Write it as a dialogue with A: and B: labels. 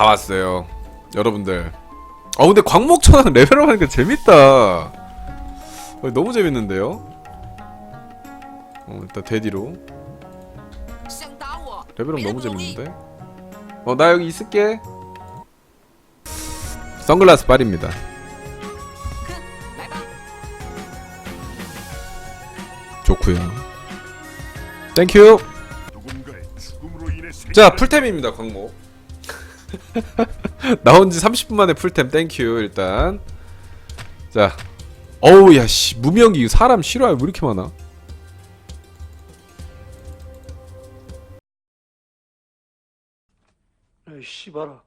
A: 다 왔어요. 여러분들. 아 근데 광목천왕 레벨업 하니까 재밌다. 어, 너무 재밌는데요? 어, 일단 대디로. 레벨업 너무 재밌는데? 어 나 여기 있을게. 선글라스 빨입니다. 좋구요. 땡큐. 자 풀템입니다 광목. 나온 지 30분 만에 풀템 땡큐 일단. 자 어우 야씨 무명기 사람 싫어요. 왜 이렇게 많아?
B: 씨발아